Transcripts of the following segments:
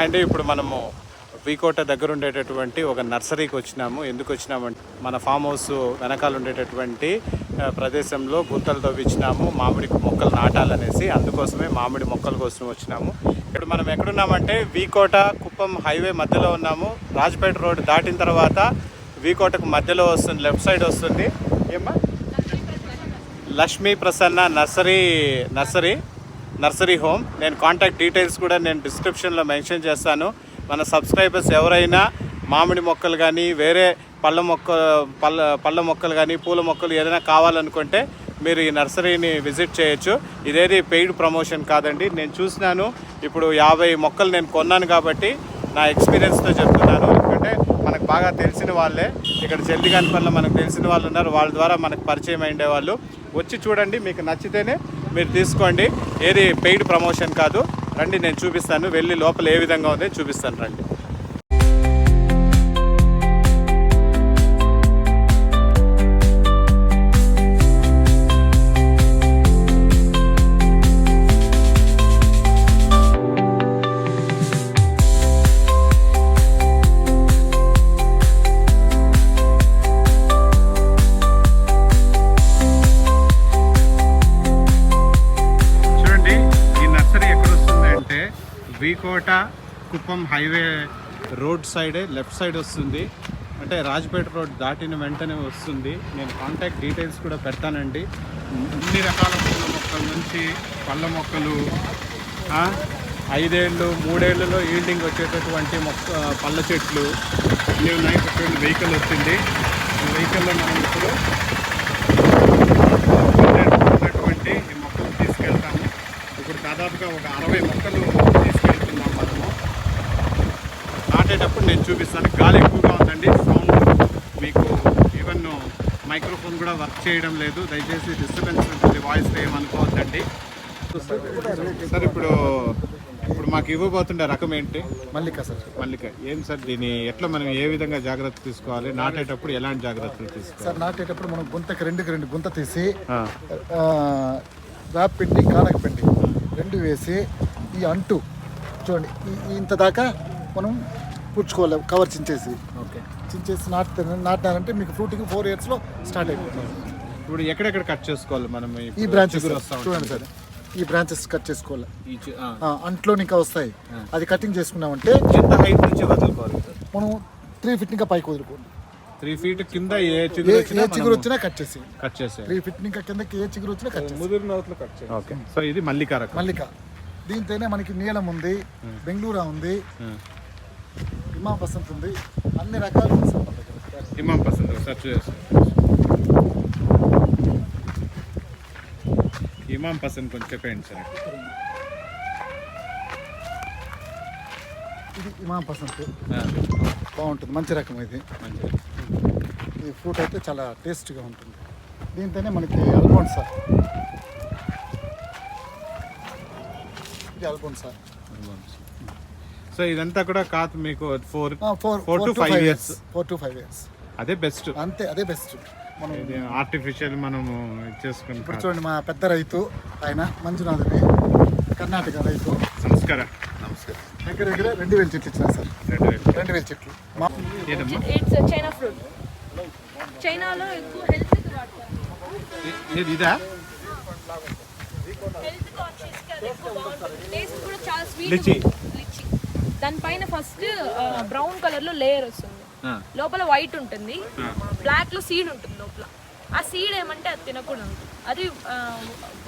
And ఇప్పుడు మనము వీకోట దగ్గర ఉండేటటువంటి ఒక నర్సరీకి వచ్చినాము. ఎందుకు వచ్చినామంటే మన ఫామ్ హౌస్ వెనకాల ఉండేటటువంటి ప్రదేశంలో గుంతలు తవ్వించినాము. మామిడి మొక్కలు నాటాలనేసి అందుకోసమే మామిడి మొక్కల కోసం వచ్చినాము. ఇప్పుడు మనం ఎక్కడున్నామంటే వీకోట కుప్పం హైవే మధ్యలో ఉన్నాము. రాజపేట రోడ్ దాటిన తర్వాత వీకోటకు మధ్యలో వస్తుంది లెఫ్ట్ సైడ్ వస్తుంది. ఏమ్మా? Lakshmi Prasanna nursery nursery. Nursery home. నేను కాంటాక్ట్ డీటెయిల్స్ కూడా నేను డిస్క్రిప్షన్లో మెన్షన్ చేస్తాను. మన సబ్స్క్రైబర్స్ ఎవరైనా మామిడి మొక్కలు కానీ వేరే పళ్ళ మొక్క పళ్ళ పళ్ళ మొక్కలు కానీ పూల మొక్కలు ఏదైనా కావాలనుకుంటే మీరు ఈ నర్సరీని విజిట్ చేయొచ్చు. ఇదేది పెయిడ్ ప్రమోషన్ కాదండి. నేను చూసినాను. ఇప్పుడు యాభై మొక్కలు నేను కొన్నాను కాబట్టి నా ఎక్స్పీరియన్స్తో చెప్తున్నాను. ఎందుకంటే మనకు బాగా తెలిసిన వాళ్ళే. ఇక్కడ జల్దిగానిపల్లిలో మనకు తెలిసిన వాళ్ళు ఉన్నారు. వాళ్ళ ద్వారా మనకు పరిచయం అయ్యే వాళ్ళు. వచ్చి చూడండి. మీకు నచ్చితేనే మీరు తీసుకోండి. ఏది పెయిడ్ ప్రమోషన్ కాదు. రండి నేను చూపిస్తాను. వెళ్ళి లోపల ఏ విధంగా ఉందో చూపిస్తాను రండి. కుప్పం హైవే రోడ్ సైడే లెఫ్ట్ సైడ్ వస్తుంది. అంటే రాజ్పేట రోడ్ దాటిన వెంటనే వస్తుంది. నేను కాంటాక్ట్ డీటెయిల్స్ కూడా పెడతానండి. అన్ని రకాల పూల మొక్కల నుంచి పళ్ళ మొక్కలు ఐదేళ్ళు మూడేళ్ళలో ఈల్డింగ్ వచ్చేటటువంటి మొక్క పళ్ళ చెట్లు ఇవి ఉన్నాయి. వెహికల్ వచ్చింది. వెహికల్లో మనం ఇప్పుడు ఉన్నటువంటి ఈ మొక్కలు తీసుకెళ్తాము ఇప్పుడు దాదాపుగా ఒక అరవై మొక్కలు తీసుకెళ్తున్నాం మనము నాటేటప్పుడు నేను చూపిస్తాను. గాలి ఎక్కువగా ఉందండి. సౌండ్ మీకు ఈవెన్ మైక్రోఫోన్ కూడా వర్క్ చేయడం లేదు. దయచేసి డిస్టర్బెన్స్ ఉంటుంది. వాయిస్ ఏమనుకోవద్దండి సార్ ఇప్పుడు ఇప్పుడు మాకు ఇవ్వబోతుండే రకం ఏంటి? మల్లిక సార్. మల్లిక. ఏం సార్ దీన్ని? ఎట్లా మనం ఏ విధంగా జాగ్రత్త తీసుకోవాలి? నాటేటప్పుడు ఎలాంటి జాగ్రత్తలు తీసుకోవాలి? సార్ నాటేటప్పుడు మనం గుంతకి రెండుకి రెండు గుంత తీసి వేప పిండి కానక పిండి రెండు వేసి ఈ అంటు చూడండి ఇంత దాకా మనం పుచ్చుకోవాలి కవర్ చించేసి. ఓకే. చించేసి నాటు నాటినారంటే మీకు ఫ్రూటింగ్ ఫోర్ ఇయర్స్లో స్టార్ట్ అయిపోతుంది. ఇప్పుడు ఎక్కడెక్కడ కట్ చేసుకోవాలి మనం? ఈ బ్రాంచెస్ చూడండి. సార్. ఈ బ్రాంచెస్ కట్ చేసుకోవాలి. అంట్లో ఇంకా వస్తాయి. అది కటింగ్ చేసుకున్నామంటే ఎంత హైట్ నుంచి వదులుకోవాలి సార్? మనం త్రీ ఫీట్ ఇంకా పైకి వదులుకోండి త్రీ ఫీట్ కింద ఏ చిగురు ఏ వచ్చినా చిగురు వచ్చినా కట్ చేసి కట్ చేసే త్రీ ఫీట్ ఇంకా కిందకి ఏ చిగురు వచ్చినా కట్ చేసి ముదిరిన కట్ చేయాలి. ఓకే. సో ఇది మల్లికా రకం. మల్లిక. దీంతోనే మనకి నీలం ఉంది బెంగళూరు ఉంది హిమా బసంత్ ఉంది. అన్ని రకాల బసంత్ మన దగ్గర. ఇమాం పసంద్ సెర్చ్ చేస్తాం ఇమాం పసంద్ కొంచెం చెప్పండి సార్. ఇది హిమా బసంత్ ఆ, బాగుంటుంది. మంచి రకం ఇది. మంచిది ఈ ఫ్రూట్ అయితే చాలా టేస్ట్గా ఉంటుంది. దీంతోనే మనకి అల్బోన్సా ఇది అల్బోన్సా సో ఇదంతా కూడా కాదు మీకు four four to five years. Four to five years అదే బెస్ట్ అంతే అదే బెస్ట్ మనం ఇది ఆర్టిఫిషియల్ మనము చేసుకుని ఇప్పుడు చూడండి మా పెద్ద రైతు ఆయన మంజునాథని కర్ణాటక రైతు. నమస్కారం. నమస్కారం. దగ్గర దగ్గర రెండు వేల చెట్లు ఇచ్చిన సార్. రెండు వేలు. రెండు వేల చెట్లు. చైనా ఫ్రూట్ చైనాలో ఎక్కువ హెల్త్ వాడతారు. ఇ- ఇది ఇదా? హెల్త్ కాన్షియస్కి అది ఎక్కువ బాగుంటుంది. టేస్ట్ కూడా చాలా స్వీట్ లిచి. దానిపైన ఫస్ట్ బ్రౌన్ కలర్లో లేయర్ వస్తుంది. లోపల వైట్ ఉంటుంది. బ్లాక్లో సీడ్ ఉంటుంది లోపల. ఆ సీడ్ ఏమంటే అది తినకూడదు. అది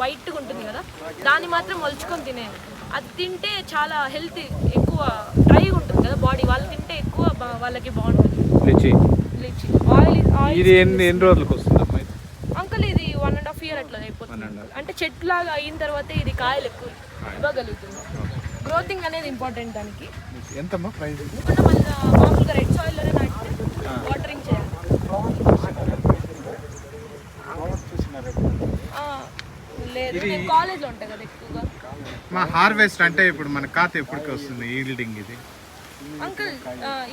వైట్గా ఉంటుంది కదా. దాన్ని మాత్రం మొలుచుకొని తినేది అది తింటే చాలా హెల్త్ ఎక్కువ డ్రైగా ఉంటుంది కదా బాడీ వాళ్ళు తింటే ఎక్కువ వాళ్ళకి బాగుంటుంది. లిచి. లిచి. ఆయిల్ ఆయిల్ ఇది ఎన్ని ఎన్ని రోజులకు వస్తుందమ్మా ఇది? అంకుల్ ఇది వన్ అండ్ హాఫ్ ఇయర్ అట్లా అయిపోతుంది. అంటే చెట్టు లాగా అయిన తర్వాత ఇది కాయలు ఎక్కువ ఇవ్వగలుగుతుంది. గ్రోతింగ్ అనేది ఇంపార్టెంట్ దానికి. ఎంతమ్మా ప్రైస్? మామూలుగా రెడ్ సాయిల్లోనే నాటితే వాటరింగ్ చేయాలి. లేదు నేను కాలేజ్ ఉంటాయి కదా ఎక్కువగా. మా హార్వెస్ట్ అంటే ఇప్పుడు మన ఖాతా ఎప్పటికి వస్తుంది ఈల్డింగ్ ఇది? అంకుల్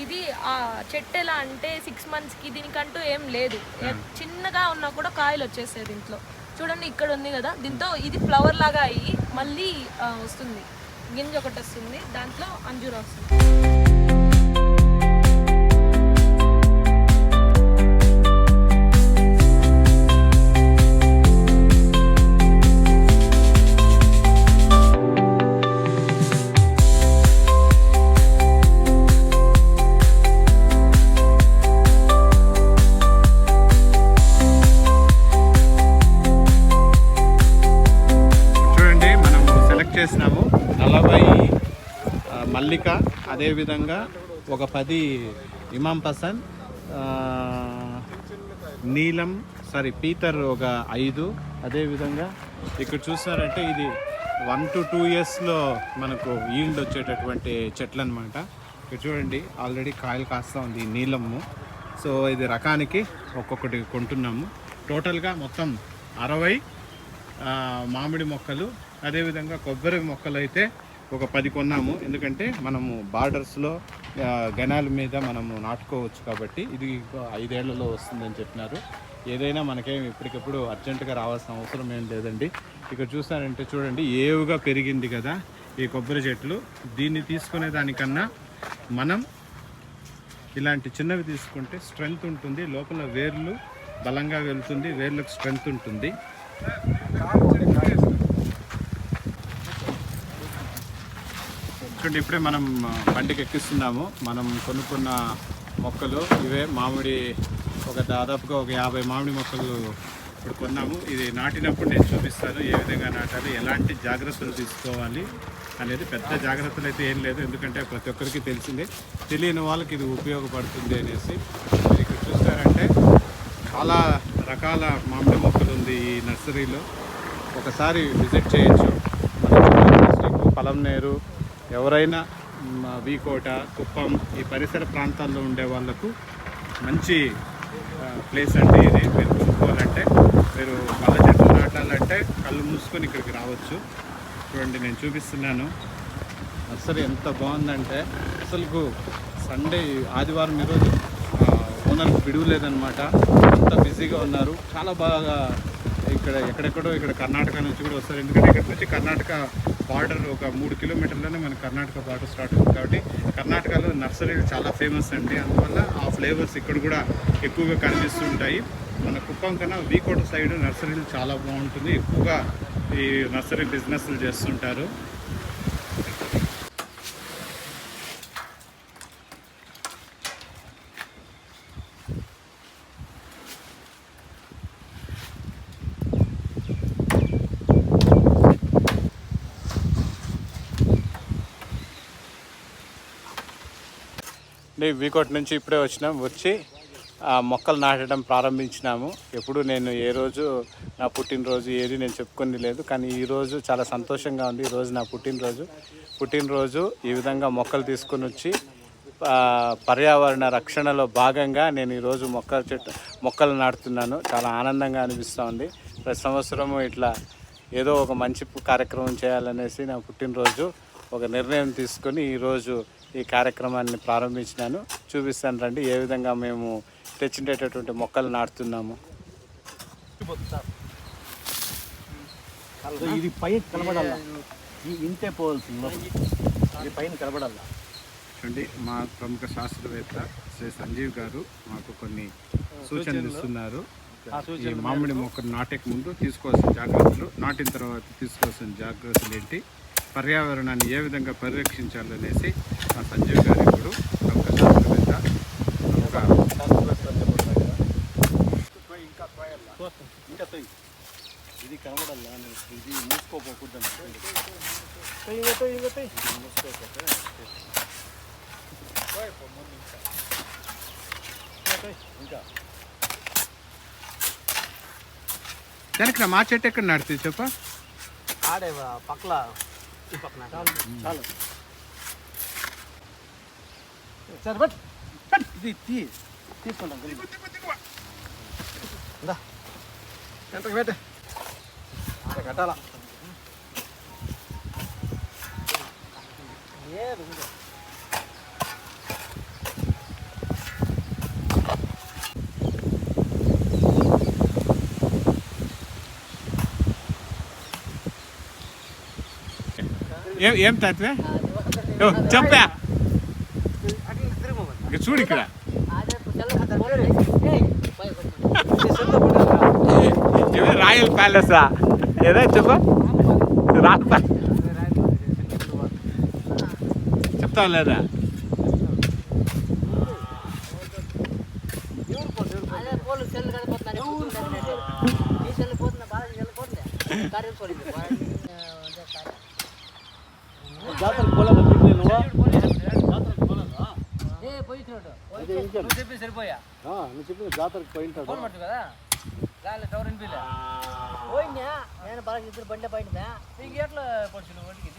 ఇది ఆ చెట్టు ఎలా అంటే సిక్స్ మంత్స్కి దీనికంటూ ఏం లేదు. చిన్నగా ఉన్నా కూడా కాయలు వచ్చేస్తాయి దీంట్లో. చూడండి ఇక్కడ ఉంది కదా. దీంతో ఇది ఫ్లవర్ లాగా అయ్యి మళ్ళీ వస్తుంది. గింజ ఒకటి వస్తుంది దాంట్లో అంజూరా వస్తుంది. మల్లిక అదేవిధంగా ఒక పది ఇమాం పసన్ నీలం సారీ పీతర్ ఒక ఐదు. అదేవిధంగా ఇక్కడ చూసారంటే ఇది వన్ టు టూ ఇయర్స్లో మనకు ఈల్డ్ వచ్చేటటువంటి చెట్లు అనమాట ఇక్కడ చూడండి ఆల్రెడీ కాయలు కాస్తూ ఉంది ఈ నీలము. సో ఇది రకానికి ఒక్కొక్కటి కొంటున్నాము. టోటల్గా మొత్తం అరవై మామిడి మొక్కలు అదేవిధంగా కొబ్బరి మొక్కలు అయితే ఒక పది కొన్నాము. ఎందుకంటే మనము బార్డర్స్లో గణాల మీద మనము నాటుకోవచ్చు కాబట్టి ఇది ఐదేళ్ళలో వస్తుందని చెప్పినారు. ఏదైనా మనకేం ఇప్పటికప్పుడు అర్జెంటుగా రావాల్సిన అవసరం ఏం లేదండి. ఇక్కడ చూసారంటే చూడండి ఏవుగా పెరిగింది కదా ఈ కొబ్బరి చెట్లు. దీన్ని తీసుకునే దానికన్నా మనం ఇలాంటి చిన్నవి తీసుకుంటే స్ట్రెంగ్త్ ఉంటుంది. లోపల వేర్లు బలంగా వెళ్తుంది. వేర్లకు స్ట్రెంగ్త్ ఉంటుంది. చూడండి ఇప్పుడే మనం బండికి ఎక్కిస్తున్నాము. మనం కొనుక్కున్న మొక్కలు ఇవే. మామిడి ఒక దాదాపుగా ఒక యాభై మామిడి మొక్కలు ఇప్పుడు కొన్నాము. ఇది నాటినప్పుడు నేను చూపిస్తాను ఏ విధంగా నాటాలి ఎలాంటి జాగ్రత్తలు తీసుకోవాలి అనేది పెద్ద జాగ్రత్తలు అయితే ఏం లేదు. ఎందుకంటే ప్రతి ఒక్కరికి తెలిసిందే. తెలియని వాళ్ళకి ఇది ఉపయోగపడుతుంది అనేసి. మీరు ఇక్కడ చూస్తారంటే చాలా రకాల మామిడి మొక్కలు ఉంది ఈ నర్సరీలో. ఒకసారి విజిట్ చేయొచ్చు. పలం నేరు పలంనేరు ఎవరైనా వీకోట కుప్పం ఈ పరిసర ప్రాంతాల్లో ఉండే వాళ్ళకు మంచి ప్లేస్ అండి ఇది. మీరు కొనుక్కోవాలంటే మీరు మల్ల చెట్లు నాటాలంటే కళ్ళు మూసుకొని ఇక్కడికి రావచ్చు. చూడండి నేను చూపిస్తున్నాను. నర్సరీ ఎంత బాగుందంటే అసలుకు సండే ఆదివారం ఈరోజు ఓనర్కి విడువు లేదనమాట అంత బిజీగా ఉన్నారు. చాలా బాగా ఇక్కడ ఎక్కడెక్కడో ఇక్కడ కర్ణాటక నుంచి కూడా వస్తారు. ఎందుకంటే ఇక్కడ నుంచి కర్ణాటక బార్డర్ ఒక మూడు కిలోమీటర్లోనే మన కర్ణాటక బార్డర్ స్టార్ట్ అవుతుంది కాబట్టి కర్ణాటకలో నర్సరీలు చాలా ఫేమస్ అండి. అందువల్ల ఆ ఫ్లేవర్స్ ఇక్కడ కూడా ఎక్కువగా కనిపిస్తుంటాయి మన కుప్పం కన్నా వీకోట సైడ్ నర్సరీలు చాలా బాగుంటుంది. ఎక్కువగా ఈ నర్సరీ బిజినెస్లు చేస్తుంటారు. నేను వీకోట్ నుంచి ఇప్పుడే వచ్చినాం వచ్చి మొక్కలు నాటడం ప్రారంభించినాము. ఎప్పుడు నేను ఏ రోజు నా పుట్టినరోజు ఏది నేను చెప్పుకుని లేదు కానీ ఈరోజు చాలా సంతోషంగా ఉంది. ఈరోజు నా పుట్టినరోజు. పుట్టినరోజు ఈ విధంగా మొక్కలు తీసుకొని వచ్చి పర్యావరణ రక్షణలో భాగంగా నేను ఈరోజు మొక్కల చెట్టు మొక్కలు నాటుతున్నాను. చాలా ఆనందంగా అనిపిస్తూ ఉంది. ప్రతి సంవత్సరము ఇట్లా ఏదో ఒక మంచి కార్యక్రమం చేయాలనేసి నా పుట్టినరోజు ఒక నిర్ణయం తీసుకొని ఈరోజు ఈ కార్యక్రమాన్ని ప్రారంభించినాను. చూపిస్తాను రండి ఏ విధంగా మేము తెచ్చిండేటటువంటి మొక్కలు నాటుతున్నాము. ఇది పైన కనబడాల ఈ ఇంతే పోవాల్సింది. ఇది పైన కనబడాల చూడండి మా ప్రముఖ శాస్త్రవేత్త శ్రీ సంజీవ్ గారు మాకు కొన్ని సూచనలు ఇస్తున్నారు. ఈ మామిడి మొక్కను నాటే ముందు తీసుకోవాల్సిన జాగ్రత్తలు నాటిన తర్వాత తీసుకోవాల్సిన జాగ్రత్తలు ఏంటి? పర్యావరణాన్ని ఏ విధంగా పరిరక్షించాలనేసి మా సంజీవ్ గారు ఇప్పుడు ఒక శాస్త్రవేత్త ప్రముఖ ఇంకా ఇది కనబడల్లా ఇది మూసుకోపోకూడదు ఇంకా ఇంకా దానికి మా చెట్టు ఎక్కడ నాడుతుంది చెప్ప ఆడే పక్కల చాలు సరే బట్ ఇది తీ తీసుకుంటాం ఎంతకు పెట్టే అక్కడ కట్టాల ఏం ఏం తాతవే ఓ, చెప్పా ఇక చూడు ఇక్కడ ఇవి రాయల్ ప్యాలెసా ఏదో చెప్పు రాయల్ ప్యాలెస్ చెప్తావు లేదా అదే పోలు సెల్ కడిపోతున్నారు ఈ సెల్ పోతున్నా బాగా సెల్ పోతుంది కార్యం పోలింది జాతరకు పోలేదు మీకు నువ్వు జాతరకు పోలేదా ఏ పోయినాడు అదే ఇంకేం? నువ్వు చెప్పి సరిపోయా ఆ, నువ్వు చెప్పిన జాతరకు పోయింటాడు ఫోన్ పట్టు కదా గాలి టవర్ వినిపిలే పోయినా నేను బాగా ఇద్దరు బండి పోయిందా నీకు ఎట్లా పడుచు ఒంటికి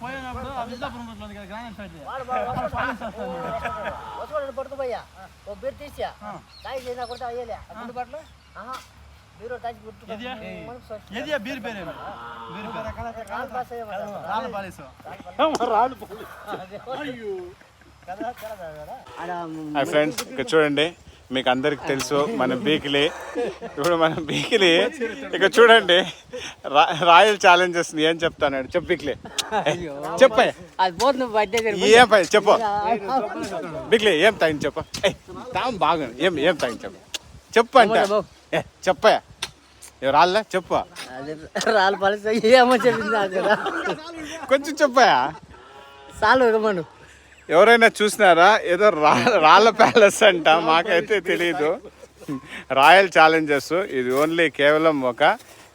పోయినప్పుడు అభిజాపురం గ్రాండ్ వాడు వసుకోండి పడుకోపోయా ఓ బీరు తీసా కాయ చేసినా కొడితే అయ్యలే ముందు బట్టలు ఆహా బీర్ బీర్ పేరు రాళ్ళ హాయ్ ఫ్రెండ్స్ ఇక్కడ చూడండి మీకు అందరికి తెలుసు మన బీకిలి. ఇప్పుడు మన బీకిలి ఇక చూడండి రాయల్ ఛాలెంజెస్ ఏం చెప్తాను చెప్పు బీకిలి. చెప్పే. ఏం పై చెప్పు. బిగ్లీ ఏం తాగింది చెప్పు? తాం బాగుంది ఏం ఏం తాగింది చెప్పు. చెప్పు అంటే. ఏ చెప్పా. రాళ్ళ చెప్పు. రాళ్ళు పాలిస్తే ఏమో చెప్పింది కొంచెం చెప్పా చాలు ఇవ్వమను ఎవరైనా చూసినారా? ఏదో రా రాళ్ళ ప్యాలెస్ అంట మాకైతే తెలియదు రాయల్ ఛాలెంజెస్ ఇది ఓన్లీ కేవలం ఒక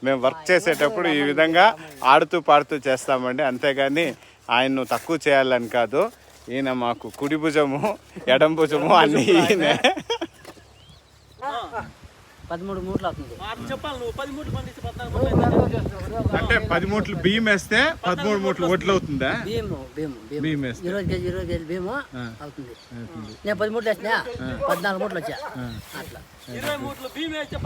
మేము వర్క్ చేసేటప్పుడు ఈ విధంగా ఆడుతూ పాడుతూ చేస్తామండి. అంతేగాని ఆయన్ను తక్కువ చేయాలని కాదు. ఈయన మాకు కుడి భుజము ఎడం భుజము అన్నీ ఈయనే. పదమూడు మూట్లు అవుతుంది. అంటే పది మూట్లు బియ్యం వేస్తే పదమూడు మూట్లు ఒట్లు అవుతుందా? భీము భీము భీము. బియ్యం వేస్తే. ఇరవై కేజీ ఇరవై కేజీ భీము అవుతుంది. నేను పది మూట్లు వేసినా పద్నాలుగు మూట్లు వచ్చా. అట్లా. ఇరవై మూట్లు భీమ్ వేస్తే